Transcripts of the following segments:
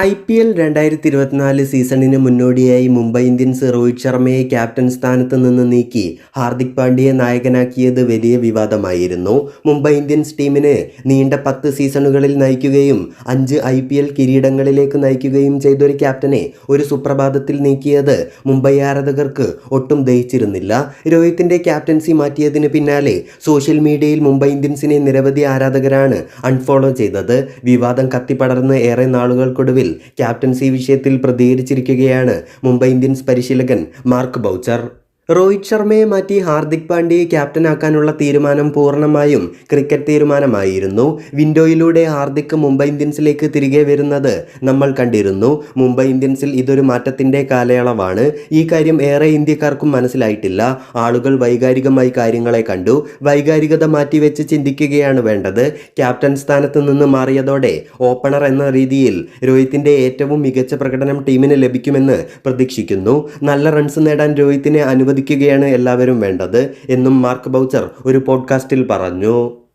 I P L രണ്ടായിരത്തി ഇരുപത്തിനാല് സീസണിന് മുന്നോടിയായി മുംബൈ ഇന്ത്യൻസ് രോഹിത് ശർമ്മയെ ക്യാപ്റ്റൻ സ്ഥാനത്ത് നിന്ന് നീക്കി ഹാർദിക് പാണ്ഡ്യയെ നായകനാക്കിയത് വലിയ വിവാദമായിരുന്നു. മുംബൈ ഇന്ത്യൻസ് ടീമിന് നീണ്ട പത്ത് സീസണുകളിൽ നയിക്കുകയും അഞ്ച് ഐ പി എൽ കിരീടങ്ങളിലേക്ക് നയിക്കുകയും ചെയ്ത ഒരു ക്യാപ്റ്റനെ ഒരു സുപ്രഭാതത്തിൽ നീക്കിയത് മുംബൈ ആരാധകർക്ക് ഒട്ടും ദഹിച്ചിരുന്നില്ല. രോഹിത്തിന്റെ ക്യാപ്റ്റൻസി മാറ്റിയതിന് പിന്നാലെ സോഷ്യൽ മീഡിയയിൽ മുംബൈ ഇന്ത്യൻസിനെ നിരവധി ആരാധകരാണ് അൺഫോളോ ചെയ്തത്. വിവാദം കത്തിപ്പടർന്ന് ഏറെ നാളുകൾക്കൊടുവിൽ ക്യാപ്റ്റൻസി വിഷയത്തിൽ പ്രതികരിച്ചിരിക്കുകയാണ് മുംബൈ ഇന്ത്യൻസ് പരിശീലകൻ മാർക്ക് ബൗച്ചർ. രോഹിത് ശർമ്മയെ മാറ്റി ഹാർദിക് പാണ്ഡ്യയെ ക്യാപ്റ്റനാക്കാനുള്ള തീരുമാനം പൂർണമായും ക്രിക്കറ്റ് തീരുമാനമായിരുന്നു. വിൻഡോയിലൂടെ ഹാർദിക് മുംബൈ ഇന്ത്യൻസിലേക്ക് തിരികെ വരുന്നത് നമ്മൾ കണ്ടിരുന്നു. മുംബൈ ഇന്ത്യൻസിൽ ഇതൊരു മാറ്റത്തിന്റെ കാലയളവാണ്. ഈ കാര്യം ഏറെ ഇന്ത്യക്കാർക്കും മനസ്സിലായിട്ടില്ല. ആളുകൾ വൈകാരികമായി കാര്യങ്ങളെ കണ്ടു. വൈകാരികത മാറ്റിവെച്ച് ചിന്തിക്കുകയാണ് വേണ്ടത്. ക്യാപ്റ്റൻ സ്ഥാനത്ത് നിന്ന് മാറിയതോടെ ഓപ്പണർ എന്ന രീതിയിൽ രോഹിത്തിന്റെ ഏറ്റവും മികച്ച പ്രകടനം ടീമിന് ലഭിക്കുമെന്ന് പ്രതീക്ഷിക്കുന്നു. നല്ല റൺസ് നേടാൻ രോഹിത്തിനെ അനുവദിക്കുകയാണ് എല്ലാവരും വേണ്ടത് എന്നും മാർക്ക് ബൗച്ചർ ഒരു പോഡ്കാസ്റ്റിൽ പറഞ്ഞു.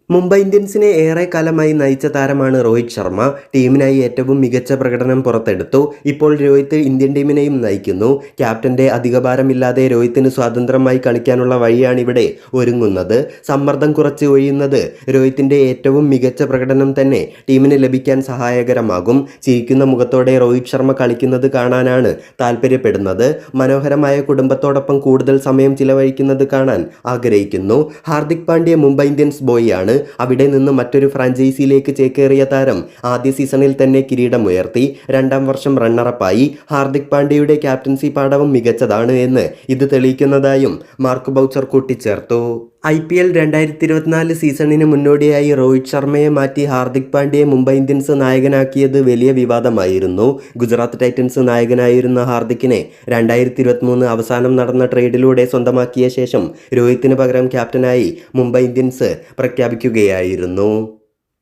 മുംബൈ ഇന്ത്യൻസിനെ ഏറെ കാലമായി നയിച്ച താരമാണ് രോഹിത് ശർമ്മ. ടീമിനായി ഏറ്റവും മികച്ച പ്രകടനം പുറത്തെടുത്തു. ഇപ്പോൾ രോഹിത് ഇന്ത്യൻ ടീമിനെയും നയിക്കുന്നു. ക്യാപ്റ്റന്റെ അധികഭാരമില്ലാതെ രോഹിത്തിന് സ്വാതന്ത്ര്യമായി കളിക്കാനുള്ള വഴിയാണ് ഇവിടെ ഒരുങ്ങുന്നത്. സമ്മർദ്ദം കുറച്ച് ഒഴിയുന്നത് രോഹിത്തിന്റെ ഏറ്റവും മികച്ച പ്രകടനം തന്നെ ടീമിന് ലഭിക്കാൻ സഹായകരമാകും. ചിരിക്കുന്ന മുഖത്തോടെ രോഹിത് ശർമ്മ കളിക്കുന്നത് കാണാനാണ് താല്പര്യപ്പെടുന്നത്. മനോഹരമായ കുടുംബത്തോടൊപ്പം കൂടുതൽ സമയം ചിലവഴിക്കുന്നത് കാണാൻ ആഗ്രഹിക്കുന്നു. ഹാർദിക് പാണ്ഡ്യ മുംബൈ ഇന്ത്യൻസ് ബോയിയാണ്. അവിടെ നിന്ന് മറ്റൊരു ഫ്രാഞ്ചൈസിയിലേക്ക് ചേക്കേറിയ താരം ആദ്യ സീസണിൽ തന്നെ കിരീടമുയർത്തി. രണ്ടാം വർഷം റണ്ണറപ്പായി ഹാർദിക് പാണ്ഡ്യയുടെ ക്യാപ്റ്റൻസി പാടവം മികച്ചതാണ് എന്ന് ഇത് തെളിയിക്കുന്നതായും മാർക്ക് ബൗച്ചർ കൂട്ടിച്ചേർത്തു. ഐ പി എൽ രണ്ടായിരത്തി ഇരുപത്തിനാല് സീസണിന് മുന്നോടിയായി രോഹിത് ശർമ്മയെ മാറ്റി ഹാർദിക് പാണ്ഡ്യയെ മുംബൈ ഇന്ത്യൻസ് നായകനാക്കിയത് വലിയ വിവാദമായിരുന്നു. ഗുജറാത്ത് ടൈറ്റൻസ് നായകനായിരുന്ന ഹാർദിക്കിനെ രണ്ടായിരത്തി ഇരുപത്തിമൂന്ന് അവസാനം നടന്ന ട്രേഡിലൂടെ സ്വന്തമാക്കിയ ശേഷം രോഹിത്തിന് പകരം ക്യാപ്റ്റനായി മുംബൈ ഇന്ത്യൻസ് പ്രഖ്യാപിക്കുകയായിരുന്നു.